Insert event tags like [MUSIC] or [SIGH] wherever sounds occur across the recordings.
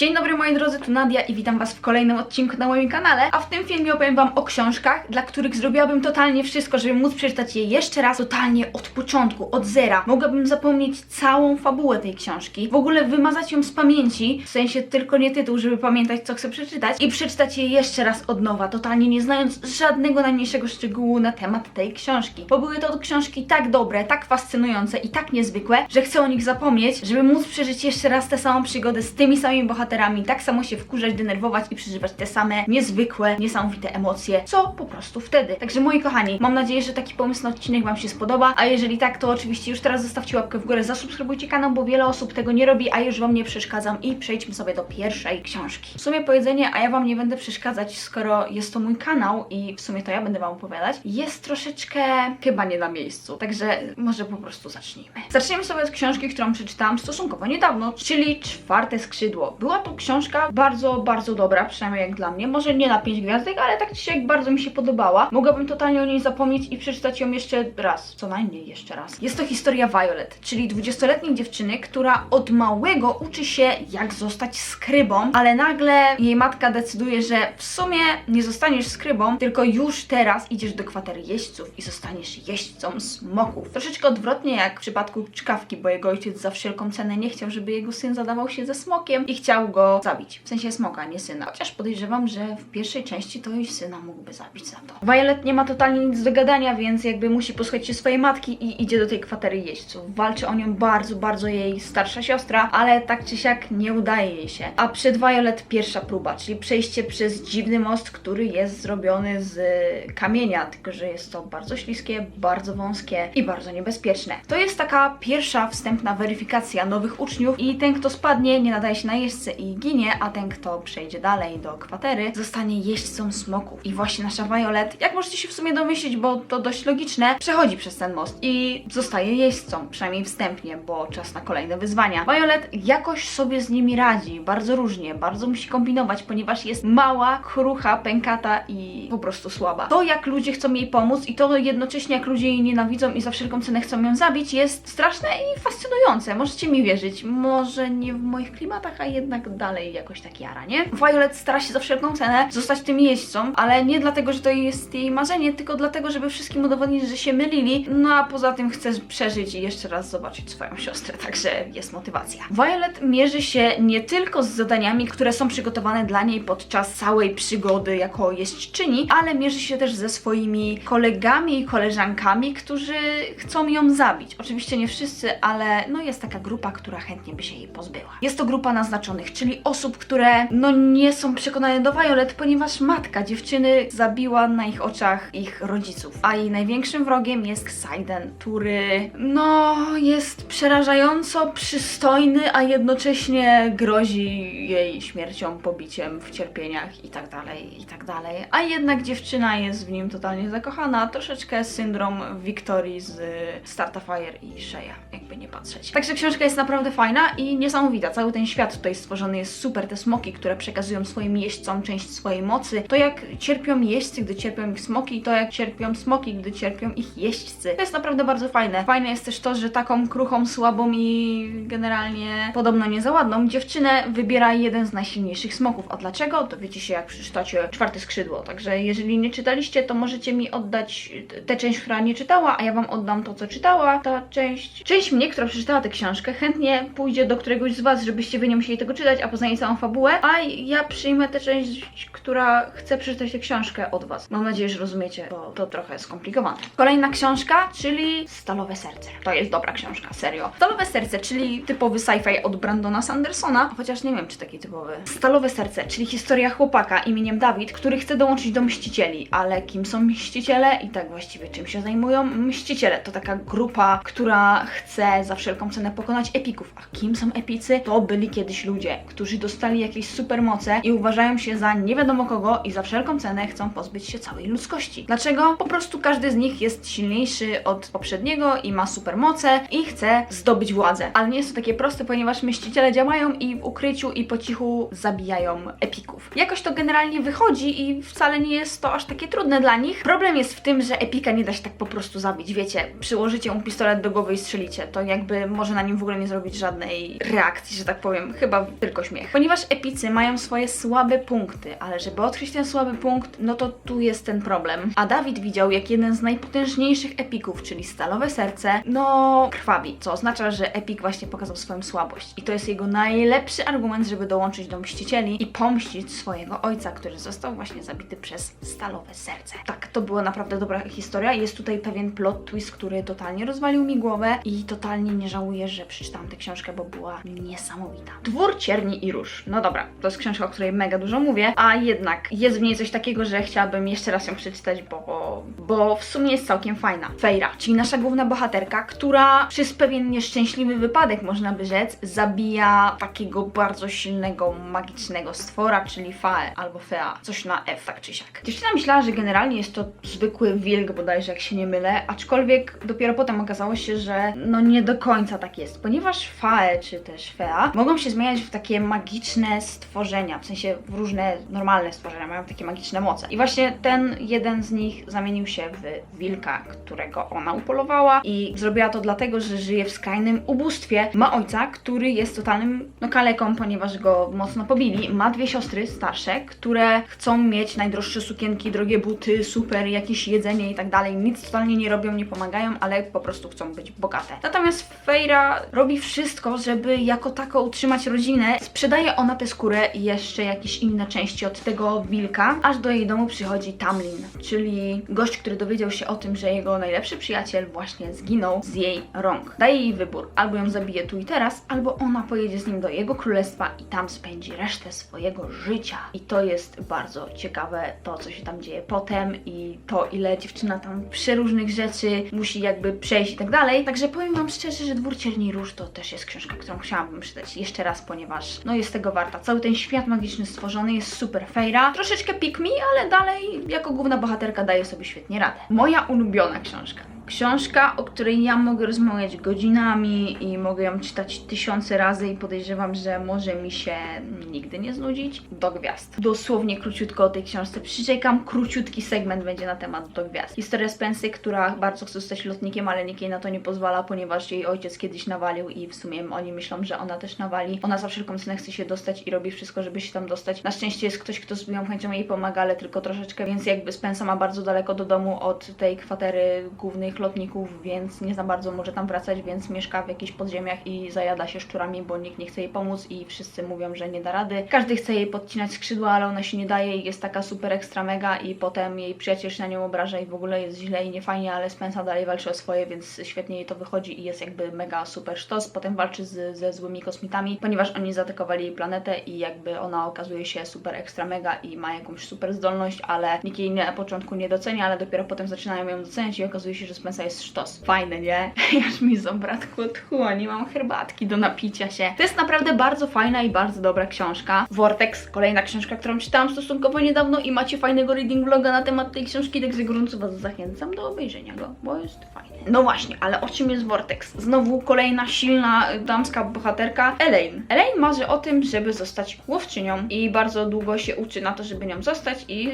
Dzień dobry moi drodzy, tu Nadia i witam was w kolejnym odcinku na moim kanale, a w tym filmie opowiem wam o książkach, dla których zrobiłabym totalnie wszystko, żeby móc przeczytać je jeszcze raz, totalnie od początku, od zera. Mogłabym zapomnieć całą fabułę tej książki, w ogóle wymazać ją z pamięci, w sensie tylko nie tytuł, żeby pamiętać co chcę przeczytać i przeczytać je jeszcze raz od nowa, totalnie nie znając żadnego najmniejszego szczegółu na temat tej książki. Bo były to książki tak dobre, tak fascynujące i tak niezwykłe, że chcę o nich zapomnieć, żeby móc przeżyć jeszcze raz tę samą przygodę z tymi samymi bohaterami, tak samo się wkurzać, denerwować i przeżywać te same niezwykłe, niesamowite emocje, co po prostu wtedy. Także moi kochani, mam nadzieję, że taki pomysł na odcinek Wam się spodoba, a jeżeli tak, to oczywiście już teraz zostawcie łapkę w górę, zasubskrybujcie kanał, bo wiele osób tego nie robi, a już Wam nie przeszkadzam i przejdźmy sobie do pierwszej książki. W sumie powiedzenie, a ja Wam nie będę przeszkadzać, skoro jest to mój kanał i w sumie to ja będę Wam opowiadać, jest troszeczkę chyba nie na miejscu, także może po prostu zacznijmy. Zaczniemy sobie od książki, którą przeczytałam stosunkowo niedawno, czyli Czwarte Skrzydło. Była to książka bardzo, bardzo dobra, przynajmniej jak dla mnie. Może nie na 5 gwiazdek, ale tak czy bardzo mi się podobała. Mogłabym totalnie o niej zapomnieć i przeczytać ją jeszcze raz, co najmniej jeszcze raz. Jest to historia Violet, czyli 20-letniej dziewczyny, która od małego uczy się jak zostać skrybą, ale nagle jej matka decyduje, że w sumie nie zostaniesz skrybą, tylko już teraz idziesz do kwatery jeźdźców i zostaniesz jeźdźcą smoków. Troszeczkę odwrotnie jak w przypadku czkawki, bo jego ojciec za wszelką cenę nie chciał, żeby jego syn zadawał się ze smokiem i chciał go zabić. W sensie smoka, nie syna. Chociaż podejrzewam, że w pierwszej części to i syna mógłby zabić za to. Violet nie ma totalnie nic do gadania, więc jakby musi posłuchać się swojej matki i idzie do tej kwatery jeźdźców. Walczy o nią bardzo, bardzo jej starsza siostra, ale tak czy siak nie udaje jej się. A przed Violet pierwsza próba, czyli przejście przez dziwny most, który jest zrobiony z kamienia, tylko że jest to bardzo śliskie, bardzo wąskie i bardzo niebezpieczne. To jest taka pierwsza wstępna weryfikacja nowych uczniów i ten, kto spadnie, nie nadaje się na jeźdźcę i ginie, a ten, kto przejdzie dalej do kwatery, zostanie jeźdźcą smoków. I właśnie nasza Violet, jak możecie się w sumie domyślić, bo to dość logiczne, przechodzi przez ten most i zostaje jeźdźcą, przynajmniej wstępnie, bo czas na kolejne wyzwania. Violet jakoś sobie z nimi radzi, bardzo różnie, bardzo musi kombinować, ponieważ jest mała, krucha, pękata i po prostu słaba. To, jak ludzie chcą jej pomóc i to jednocześnie, jak ludzie jej nienawidzą i za wszelką cenę chcą ją zabić, jest straszne i fascynujące. Możecie mi wierzyć. Może nie w moich klimatach, a jednak dalej jakoś tak jara, nie? Violet stara się za wszelką cenę zostać tym jeźdźcą, ale nie dlatego, że to jest jej marzenie, tylko dlatego, żeby wszystkim udowodnić, że się mylili. No a poza tym chce przeżyć i jeszcze raz zobaczyć swoją siostrę, także jest motywacja. Violet mierzy się nie tylko z zadaniami, które są przygotowane dla niej podczas całej przygody jako jeźdźczyni, ale mierzy się też ze swoimi kolegami i koleżankami, którzy chcą ją zabić. Oczywiście nie wszyscy, ale no jest taka grupa, która chętnie by się jej pozbyła. Jest to grupa naznaczonych, czyli osób, które no nie są przekonane do Violet, ponieważ matka dziewczyny zabiła na ich oczach ich rodziców. A jej największym wrogiem jest Xaiden, który no jest przerażająco przystojny, a jednocześnie grozi jej śmiercią, pobiciem w cierpieniach i tak dalej, i tak dalej. A jednak dziewczyna jest w nim totalnie zakochana, troszeczkę syndrom Wiktorii z Startafire i Sheya, jakby nie patrzeć. Także książka jest naprawdę fajna i niesamowita. Cały ten świat tutaj stworzony jest super. Te smoki, które przekazują swoim jeźdźcom część swojej mocy, to jak cierpią jeźdźcy, gdy cierpią ich smoki, to jak cierpią smoki, gdy cierpią ich jeźdźcy. To jest naprawdę bardzo fajne. Fajne jest też to, że taką kruchą, słabą i generalnie podobno niezaładną dziewczynę wybiera jeden z najsilniejszych smoków. A dlaczego? Dowiecie się jak przeczytacie czwarte skrzydło. Także jeżeli nie czytaliście, to możecie mi oddać tę część, która nie czytała, a ja wam oddam to, co czytała. Ta część, część mnie, która przeczytała tę książkę, chętnie pójdzie do któregoś z was, żebyście wy nie musieli tego czytać, a poznaje całą fabułę, a ja przyjmę tę część, która chce przeczytać tę książkę od was. Mam nadzieję, że rozumiecie, bo to trochę skomplikowane. Kolejna książka, czyli Stalowe Serce. To jest dobra książka, serio. Stalowe Serce, czyli typowy sci-fi od Brandona Sandersona, chociaż nie wiem, czy taki typowy. Stalowe Serce, czyli historia chłopaka imieniem Dawid, który chce dołączyć do Mścicieli, ale kim są Mściciele i tak właściwie czym się zajmują? Mściciele to taka grupa, która chce za wszelką cenę pokonać epików. A kim są epicy? To byli kiedyś ludzie, którzy dostali jakieś supermoce i uważają się za nie wiadomo kogo i za wszelką cenę chcą pozbyć się całej ludzkości. Dlaczego? Po prostu każdy z nich jest silniejszy od poprzedniego i ma supermoce i chce zdobyć władzę. Ale nie jest to takie proste, ponieważ mściciele działają i w ukryciu i po cichu zabijają epików. Jakoś to generalnie wychodzi i wcale nie jest to aż takie trudne dla nich. Problem jest w tym, że epika nie da się tak po prostu zabić. Wiecie, przyłożycie mu pistolet do głowy i strzelicie. To jakby może na nim w ogóle nie zrobić żadnej reakcji, że tak powiem. Chyba tylko śmiech. Ponieważ epicy mają swoje słabe punkty, ale żeby odkryć ten słaby punkt, no to tu jest ten problem. A Dawid widział, jak jeden z najpotężniejszych epików, czyli Stalowe Serce, no krwawi, co oznacza, że epik właśnie pokazał swoją słabość. I to jest jego najlepszy argument, żeby dołączyć do Mścicieli i pomścić swojego ojca, który został właśnie zabity przez Stalowe Serce. Tak, to była naprawdę dobra historia. Jest tutaj pewien plot twist, który totalnie rozwalił mi głowę i totalnie nie żałuję, że przeczytałam tę książkę, bo była niesamowita. Dwór I Róż. No dobra, to jest książka, o której mega dużo mówię, a jednak jest w niej coś takiego, że chciałabym jeszcze raz ją przeczytać, bo, bo w sumie jest całkiem fajna. Fejra, czyli nasza główna bohaterka, która przez pewien nieszczęśliwy wypadek, można by rzec, zabija takiego bardzo silnego, magicznego stwora, czyli Fae albo Fea, coś na F, tak czy siak. Dziewczyna myślała, że generalnie jest to zwykły wilk, bodajże jak się nie mylę, aczkolwiek dopiero potem okazało się, że no nie do końca tak jest, ponieważ Fae czy też Fea mogą się zmieniać w takie magiczne stworzenia, w sensie różne normalne stworzenia, mają takie magiczne moce. I właśnie ten jeden z nich zamienił się w wilka, którego ona upolowała i zrobiła to dlatego, że żyje w skrajnym ubóstwie. Ma ojca, który jest totalnym no, kaleką, ponieważ go mocno pobili. Ma dwie siostry starsze, które chcą mieć najdroższe sukienki, drogie buty, super, jakieś jedzenie i tak dalej. Nic totalnie nie robią, nie pomagają, ale po prostu chcą być bogate. Natomiast Fejra robi wszystko, żeby jako tako utrzymać rodzinę. Sprzedaje ona tę skórę i jeszcze jakieś inne części od tego wilka, aż do jej domu przychodzi Tamlin, czyli gość, który dowiedział się o tym, że jego najlepszy przyjaciel właśnie zginął z jej rąk. Daje jej wybór, albo ją zabije tu i teraz, albo ona pojedzie z nim do jego królestwa i tam spędzi resztę swojego życia. I to jest bardzo ciekawe, to co się tam dzieje potem i to ile dziewczyna tam przeróżnych rzeczy musi jakby przejść i tak dalej. Także powiem wam szczerze, że Dwór Cierni Róż to też jest książka, którą chciałabym czytać jeszcze raz, ponieważ no jest tego warta. Cały ten świat magiczny stworzony jest super fejra. Troszeczkę pick me, ale dalej jako główna bohaterka daje sobie świetnie radę. Moja ulubiona książka. Książka, o której ja mogę rozmawiać godzinami i mogę ją czytać tysiące razy i podejrzewam, że może mi się nigdy nie znudzić. Do gwiazd. Dosłownie króciutko o tej książce przyczekam. Króciutki segment będzie na temat do gwiazd. Historia Spensy, która bardzo chce zostać lotnikiem, ale nikt jej na to nie pozwala, ponieważ jej ojciec kiedyś nawalił i w sumie oni myślą, że ona też nawali. Ona za wszelką cenę chce się dostać i robi wszystko, żeby się tam dostać. Na szczęście jest ktoś, kto z moją chęcią jej pomaga, ale tylko troszeczkę, więc jakby Spensa ma bardzo daleko do domu od tej kwatery głównych lotników, więc nie za bardzo może tam wracać, więc mieszka w jakichś podziemiach i zajada się szczurami, bo nikt nie chce jej pomóc i wszyscy mówią, że nie da rady. Każdy chce jej podcinać skrzydła, ale ona się nie daje i jest taka super ekstra mega i potem jej przyjaciel się na nią obraża i w ogóle jest źle i niefajnie, ale Spensa dalej walczy o swoje, więc świetnie jej to wychodzi i jest jakby mega super sztos. Potem walczy z, ze złymi kosmitami, ponieważ oni zaatakowali jej planetę i jakby ona okazuje się super ekstra mega i ma jakąś super zdolność, ale nikt jej na początku nie docenia, ale dopiero potem zaczynają ją doceniać i okazuje się, że Spensa jest sztos. Fajne, nie? [LAUGHS] Aż mi zabrakło tchła, nie mam herbatki do napicia się. To jest naprawdę bardzo fajna i bardzo dobra książka. Vortex, kolejna książka, którą czytałam stosunkowo niedawno i macie fajnego reading vloga na temat tej książki, także gorąco Was zachęcam do obejrzenia go, bo jest fajny. No właśnie, ale o czym jest Vortex? Znowu kolejna silna damska bohaterka, Elaine. Elaine marzy o tym, żeby zostać łowczynią i bardzo długo się uczy na to, żeby nią zostać i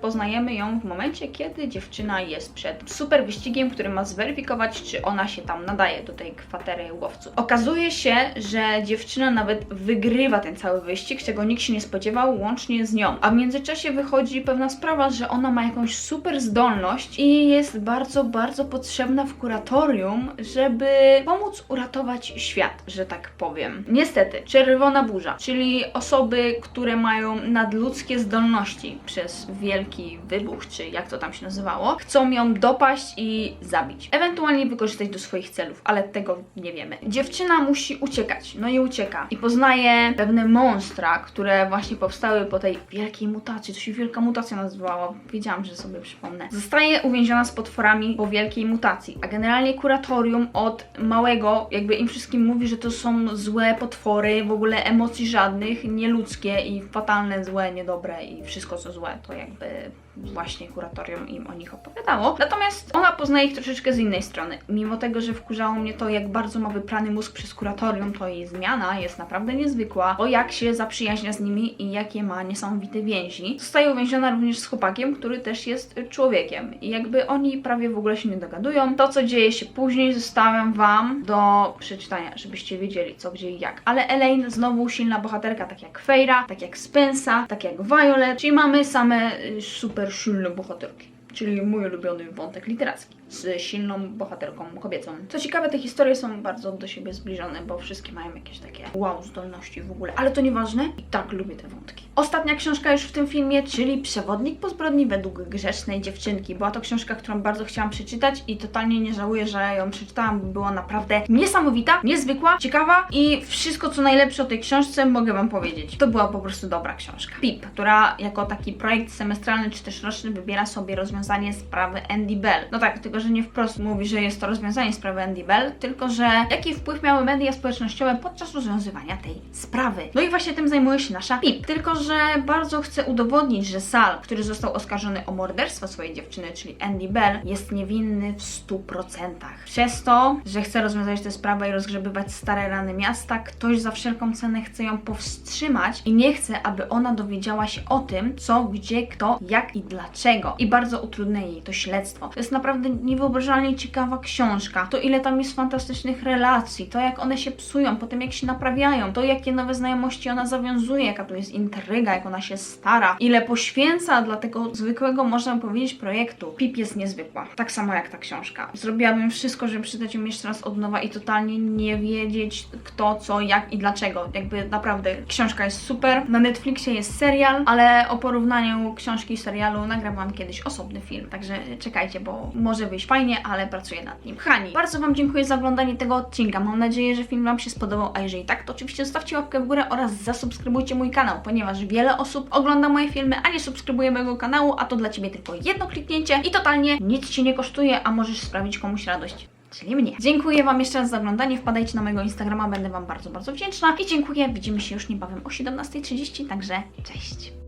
poznajemy ją w momencie, kiedy dziewczyna jest przed super wyścigiem, który ma zweryfikować, czy ona się tam nadaje do tej kwatery łowców. Okazuje się, że dziewczyna nawet wygrywa ten cały wyścig, czego nikt się nie spodziewał, łącznie z nią. A w międzyczasie wychodzi pewna sprawa, że ona ma jakąś super zdolność i jest bardzo, bardzo potrzebna w kuratorium, żeby pomóc uratować świat, że tak powiem. Niestety, czerwona burza, czyli osoby, które mają nadludzkie zdolności przez wielki wybuch, czy jak to tam się nazywało, chcą ją dopaść i zabić. Ewentualnie wykorzystać do swoich celów, ale tego nie wiemy. Dziewczyna musi uciekać, no i ucieka. I poznaje pewne monstra, które właśnie powstały po tej wielkiej mutacji. To się wielka mutacja nazywała. Wiedziałam, że sobie przypomnę. Zostaje uwięziona z potworami po wielkiej mutacji, a generalnie kuratorium od małego jakby im wszystkim mówi, że to są złe potwory, w ogóle emocji żadnych, nieludzkie i fatalne, złe, niedobre i wszystko co złe, to jakby właśnie kuratorium im o nich opowiadało. Natomiast ona poznaje ich troszeczkę z innej strony. Mimo tego, że wkurzało mnie to, jak bardzo ma wyplany mózg przez kuratorium, to jej zmiana jest naprawdę niezwykła, bo jak się zaprzyjaźnia z nimi i jakie ma niesamowite więzi. Zostaje uwięziona również z chłopakiem, który też jest człowiekiem. I jakby oni prawie w ogóle się nie dogadują. To, co dzieje się później, zostawiam Wam do przeczytania, żebyście wiedzieli co, gdzie i jak. Ale Elaine znowu silna bohaterka, tak jak Feyra, tak jak Spensa, tak jak Violet, czyli mamy same y, super silne bohaterki. Czyli mój ulubiony wątek literacki z silną bohaterką kobiecą. Co ciekawe, te historie są bardzo do siebie zbliżone, bo wszystkie mają jakieś takie wow zdolności w ogóle, ale to nieważne. I tak lubię te wątki. Ostatnia książka już w tym filmie, czyli Przewodnik po zbrodni według grzecznej dziewczynki. Była to książka, którą bardzo chciałam przeczytać i totalnie nie żałuję, że ją przeczytałam, bo była naprawdę niesamowita, niezwykła, ciekawa i wszystko co najlepsze o tej książce mogę Wam powiedzieć. To była po prostu dobra książka. Pip, która jako taki projekt semestralny czy też roczny wybiera sobie rozwiązanie sprawy Andy Bell. No tak, tylko że nie wprost mówi, że jest to rozwiązanie sprawy Andy Bell, tylko że jaki wpływ miały media społecznościowe podczas rozwiązywania tej sprawy. No i właśnie tym zajmuje się nasza Pip. Tylko, że bardzo chce udowodnić, że Sal, który został oskarżony o morderstwo swojej dziewczyny, czyli Andy Bell, jest niewinny w 100%. Przez to, że chce rozwiązać tę sprawę i rozgrzebywać stare rany miasta, ktoś za wszelką cenę chce ją powstrzymać i nie chce, aby ona dowiedziała się o tym, co, gdzie, kto, jak i dlaczego. I bardzo utrudnia jej to śledztwo. To jest naprawdę niewyobrażalnie ciekawa książka. To ile tam jest fantastycznych relacji, to jak one się psują, potem jak się naprawiają, to jakie nowe znajomości ona zawiązuje, jaka tu jest intryga, jak ona się stara, ile poświęca dla tego zwykłego, można powiedzieć, projektu. Pip jest niezwykła. Tak samo jak ta książka. Zrobiłabym wszystko, żeby przeczytać ją jeszcze raz od nowa i totalnie nie wiedzieć kto, co, jak i dlaczego. Jakby naprawdę książka jest super. Na Netflixie jest serial, ale o porównaniu książki i serialu nagrałam kiedyś osobny film. Także czekajcie, bo może wyjść fajnie, ale pracuję nad nim. Kochani, bardzo Wam dziękuję za oglądanie tego odcinka. Mam nadzieję, że film Wam się spodobał, a jeżeli tak, to oczywiście zostawcie łapkę w górę oraz zasubskrybujcie mój kanał, ponieważ wiele osób ogląda moje filmy, a nie subskrybuje mojego kanału, a to dla Ciebie tylko jedno kliknięcie i totalnie nic Ci nie kosztuje, a możesz sprawić komuś radość. Czyli mnie. Dziękuję Wam jeszcze raz za oglądanie. Wpadajcie na mojego Instagrama, będę Wam bardzo, bardzo wdzięczna. I dziękuję. Widzimy się już niebawem o 17.30, także cześć.